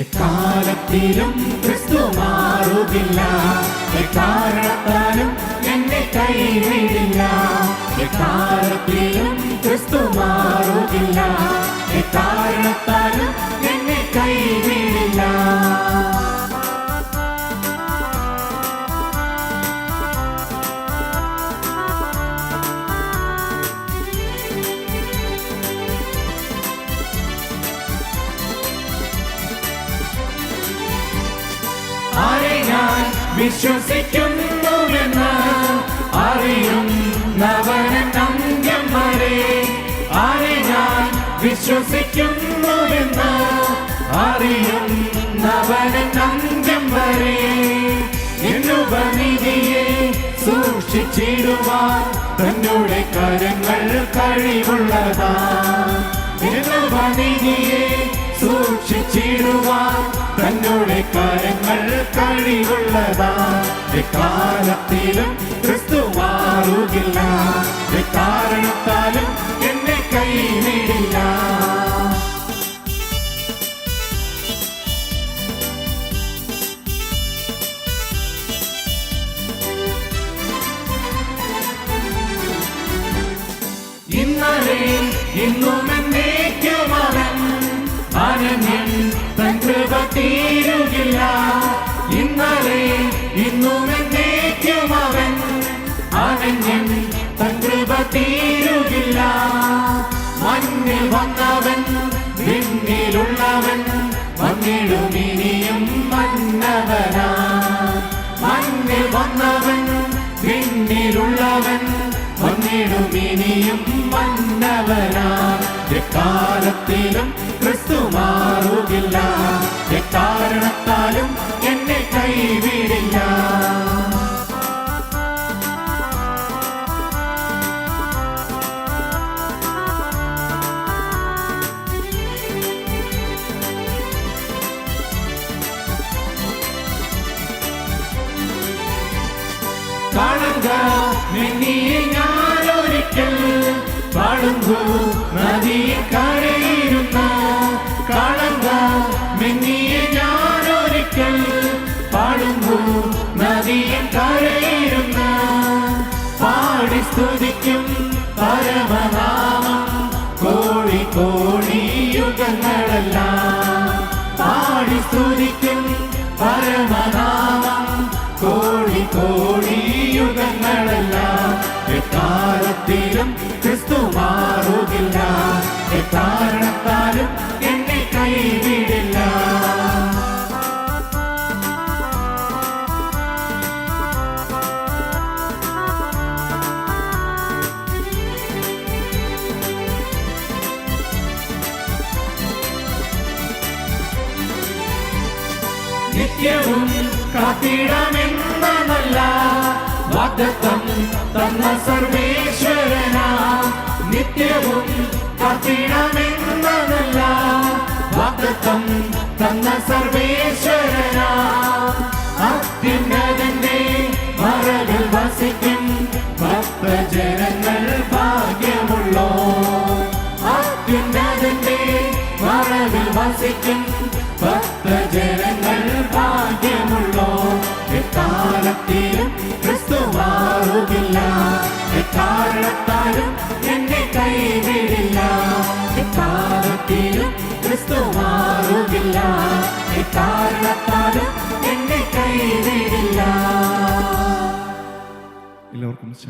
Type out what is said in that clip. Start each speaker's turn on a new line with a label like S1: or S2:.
S1: എക്കാലത്തിലും ക്രിസ്തു മാറുകില്ല. എക്കാരണത്താലും എന്നെ കൈവിടില്ല. എക്കാലത്തിലും ക്രിസ്തു മാറുകില്ല. എക്കാരണത്താലും ആരെ ഞാൻ വിശ്വസിക്കുന്നുവെന്ന് അറിയും നവനം വരെ ആരെ ഞാൻ വിശ്വസിക്കുന്നുവെന്ന് അറിയും നവനം വരെ എന്നുപനിധിയെ സൂക്ഷിച്ചിടുവാൻ തന്നോടെ കരങ്ങൾ കഴിവുള്ളതാ. എന്നുപനിധിയെ സൂക്ഷിച്ചിടുവാൻ കഴിവുള്ളതാ. എക്കാലത്തിലും ക്രിസ്തു മാറുകില്ല. എക്കാരണത്താലും എന്നെ കൈവിടില്ല. ഇന്നലെ ഇന്നും എന്നേക്കും അവൻ അനന്യൻ തൻ കൃപ തീരുകില്ല തൻ കൃപ തീരുകില്ല. മണ്ണിൽ വന്നവൻ നിന്നിലുള്ളവൻ വന്നിടും ഇനിയും മന്നവനാ. മണ്ണിൽ വന്നവൻ നിന്നിലുള്ളവൻ വന്നിടും ഇനിയും ഞാനൊരിക്കൽ പാടുമ്പോ നദിയിൽ കരയിരുന്ന കാണുക നിന്നിയെ ഞാനൊരിക്കൽ പാടുമ്പോ നദിയിൽ കരയിരുന്ന പാടി സ്തുതിക്കും പരമനാമം കോടി കോടി യുഗങ്ങളെല്ലാം പാടി സ്തുതിക്കും പരമനാമം കോടി കോടി യുഗങ്ങളെല്ലാം എക്കാലത്തിലും ക്രിസ്തു മാറുകില്ല. എക്കാരണത്താലും എന്നെ കൈവിടില്ല. നിത്യവും കാത്തിടമെന്ന നല്ല വാഗ്ദത്തം തന്ന സർവേശ്വരന. നിത്യവും കാത്തിടമെന്ന നല്ല വാഗ്ദത്തം തന്ന സർവേശ്വരന. അത്യുന്നതന്റെ മറകൾ വസിക്കും. ഭക്തജനങ്ങൾ ഭാഗ്യമുള്ളോ. അത്യുന്നതന്റെ മറകൾ വസിക്കും. ഭക്തജനങ്ങൾ കാത്തിലും ക്രിസ്തു മാറുകില്ല എക്കാരണത്താലും എന്നെ കൈവിടില്ല. എക്കാലത്തിലും ക്രിസ്തു മാറുകില്ല എക്കാരണ